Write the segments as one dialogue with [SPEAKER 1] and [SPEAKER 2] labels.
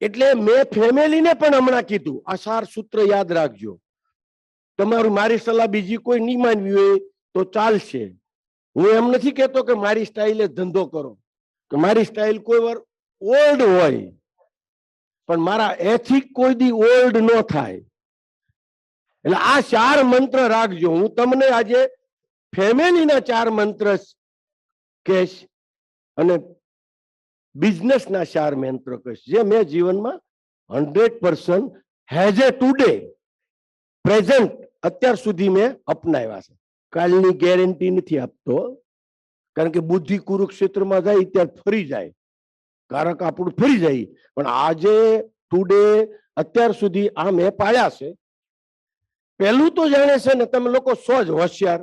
[SPEAKER 1] એટલે મેં ફેમિલીને પણ હમણાં કીધું, આ સાર સૂત્ર યાદ રાખજો. તમારું મારી સલાહ બીજી કોઈ નહીં માનવી હોય તો ચાલશે. હું એમ નથી કહેતો કે મારી સ્ટાઇલે ધંધો કરો. કે મારી સ્ટાઇલ કોઈ વાર ઓલ્ડ હોય. પણ મારા એથિક કોઈ દી ઓલ્ડ ન થાય. એટલે આ ચાર મંત્ર રાખજો. હું તમને આજે ફેમિલીના ચાર મંત્ર કહેશ. અને બિઝનેસના ચાર મંત્ર કહીશ. જે મેં જીવનમાં hundred percent has a today present અત્યાર સુધી મેં અપનાવ્યા છે. કાલની ગેરંટી નથી આપતો, કારણ કે બુદ્ધિ કુરુક્ષેત્રમાં જાય ત્યારે ફરી જાય. કારક આપણું ફરી જાય. પણ આજે, ટુડે, અત્યાર સુધી આ મેં પાડ્યા છે. પહેલું તો જાણે છે ને, તમે લોકો સો જ હોશિયાર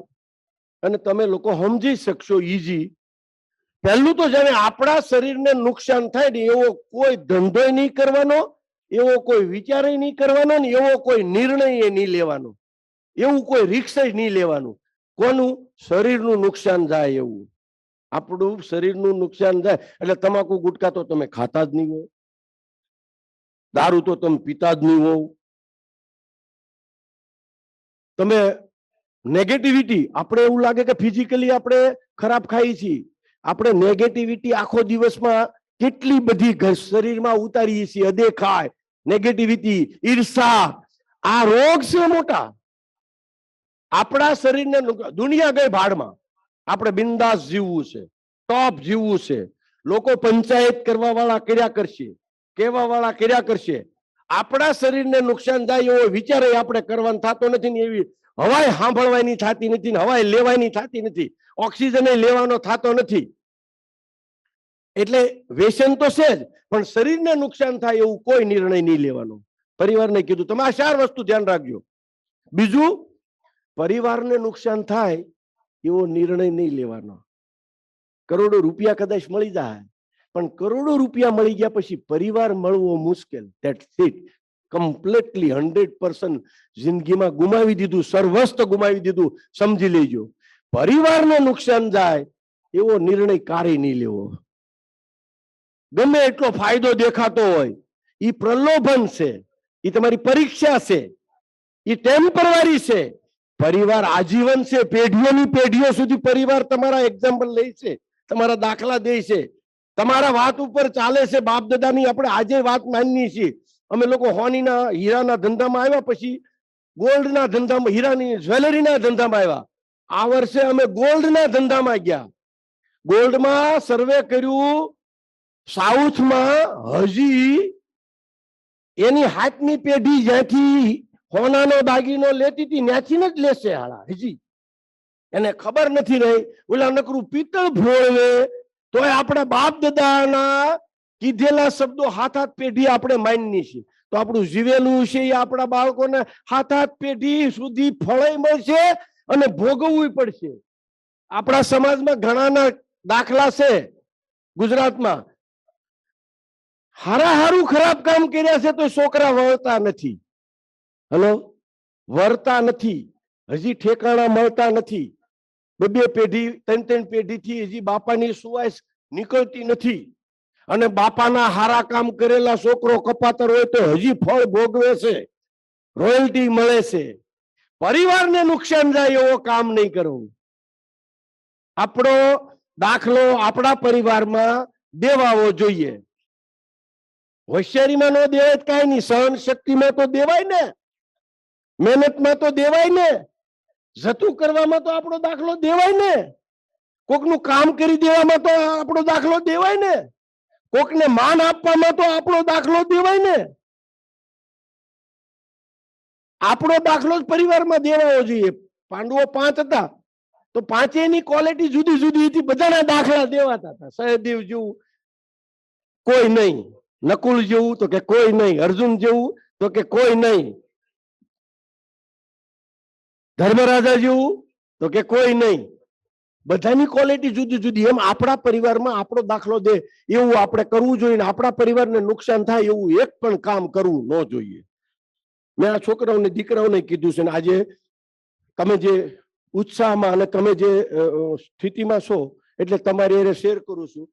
[SPEAKER 1] અને તમે લોકો સમજી શકશો ઈઝી પહેલું તો જાણે આપણા શરીરને નુકસાન થાય ને એવો કોઈ ધંધો નહીં કરવાનો, એવો કોઈ વિચાર નહીં કરવાનો ને એવો કોઈ નિર્ણય નહીં લેવાનો. એવું કોઈ રિક્ષ નહીં લેવાનું. કોનું? શરીરનું નુકસાન જાય એવું. આપણું શરીરનું નુકસાન જાય. એટલે તમાકુ ગુટકા તો તમે ખાતા જ નહીં હો દારૂ તો તમે પીતા જ નહીં હોવ તમે નેગેટિવિટી આપણે એવું લાગે કે ફિઝિકલી આપણે ખરાબ ખાઈએ છીએ. આપણે નેગેટિવિટી આખો દિવસમાં કેટલી બધી શરીરમાં ઉતારીએ છીએ, અદેખાય નેગેટિવિટી ઈર્ષા. આ રોગ છે મોટા. આપણા શરીરને દુનિયા ગઈ ભાડમાં આપણે બિંદાસ જીવવું છે ટોપ જીવવું છે. લોકો પંચાયત કરવા વાળા કર્યા કરશે કહેવા વાળા કર્યા કરશે. આપણા શરીરને નુકસાન થાય એવો વિચાર આપણે કરવાનો થતો નથી ને એવી હવાય સાંભળવાની થતી નથી ને હવાય લેવાની થતી નથી. ઓક્સિજન લેવાનો થતો નથી. એટલે વ્યસન તો છે જ, પણ શરીરને નુકસાન થાય એવું કોઈ નિર્ણય નહીં લેવાનો. પરિવારને કીધું, તમે આ ચાર વસ્તુ ધ્યાન રાખજો. બીજું, પરિવારને નુકસાન થાય એવો નિર્ણય નહીં લેવાનો. કરોડો રૂપિયા કદાચ મળી જાય, પણ કરોડો રૂપિયા મળી ગયા પછી પરિવાર મળવો મુશ્કેલ. ઇટ કમ્પ્લીટલી હંડ્રેડ પર્સન્ટ જિંદગીમાં ગુમાવી દીધું, સર્વસ્ત ગુમાવી દીધું, સમજી લેજો. પરિવારને નુકસાન જાય એવો નિર્ણય કારે નહીં લેવો. ગમે એટલો ફાયદો દેખાતો હોય એ પ્રલોભન છે એ તમારી પરીક્ષા છે એ ટેમ્પરરી છે. પરિવાર આજીવન છે, પેઢીઓની પેઢીઓ સુધી પરિવાર તમારા એક્ઝામ્પલ લે છે, તમારા દાખલા દે છે, તમારા વાત ઉપર ચાલે છે બાપ દાદાની આપણે આજે વાત માનીએ છીએ. અમે લોકો હોનીના, હીરાના ધંધામાં આવ્યા પછી, ગોલ્ડના ધંધામાં, હીરાની જ્વેલરીના ધંધામાં આવ્યા. આ વર્ષે અમે ગોલ્ડના ધંધામાં ગયા. ગોલ્ડમાં સર્વે કર્યું સાઉથમાં હજી એની હાથની પેઢી જ્યાંથી હોનાનો દાગીનો લેતી હતી ત્યાંથી જ લેશે હાળા, હજી. એને ખબર નથી રહી, ઓલા નકરું પિત્તળ ભોળવે, તોય આપણા બાપ દાદાના કીધેલા શબ્દો હાથ હાથ પેઢી આપણે માનની છે તો આપણું જીવેલું છે એ આપણા બાળકોને હાથ હાથ પેઢી સુધી ફળાઈ મળશે અને ભોગવવું પડશે. આપણા સમાજમાં ઘણાના દાખલા છે ગુજરાતમાં. હારા હારું ખરાબ કામ કર્યા છે તો છોકરા વળતા નથી. હલો? વળતા નથી. હજી ઠેકાણા મળતા નથી. બે બે પેઢી, ત્રણ ત્રણ પેઢીથી હજી બાપાની સુવાસ નીકળતી નથી. અને બાપાના હારા કામ કરેલા છોકરો કપાતર હોય તો હજી ફળ ભોગવે છે. રોયલ્ટી મળે છે. પરિવારને નુકસાન જાય એવો કામ નહીં કરવું. આપણો દાખલો આપણા પરિવારમાં દેવાવો જોઈએ. હોશિયારીમાં ન દેવાય કઈ નહીં. સહન શક્તિમાં તો દેવાય ને. મહેનતમાં તો દેવાય ને. જતું કરવામાં તો આપણો દાખલો દેવાય ને. કોકનું કામ કરી દેવામાં તો આપણો દાખલો દેવાય ને. કોકને માન આપવામાં તો આપણો દાખલો દેવાય ને. આપણો દાખલો જ પરિવારમાં દેવાવો જોઈએ. પાંડવો પાંચ હતા. તો પાંચેયની ક્વોલિટી જુદી જુદી હતી. બધાના દાખલા દેવાતા હતા. સહદેવ જેવું કોઈ નહીં. નકુલ જેવું તો કે કોઈ નહીં. અર્જુન જેવું તો કે કોઈ નહીં. ધર્મરાજા જેવું તો કે કોઈ નહીં. બધાની ક્વોલિટી જુદી જુદી. એમ આપણા પરિવારમાં આપણો દાખલો દે. એવું આપણે કરવું જોઈએ આપણા પરિવારને નુકસાન થાય એવું એક પણ કામ કરવું ન જોઈએ. મેં આ છોકરાઓને, દીકરાઓને કીધું છે આજે તમે જે ઉત્સાહમાં અને તમે જે સ્થિતિમાં છો, એટલે તમારી એને શેર કરું છું.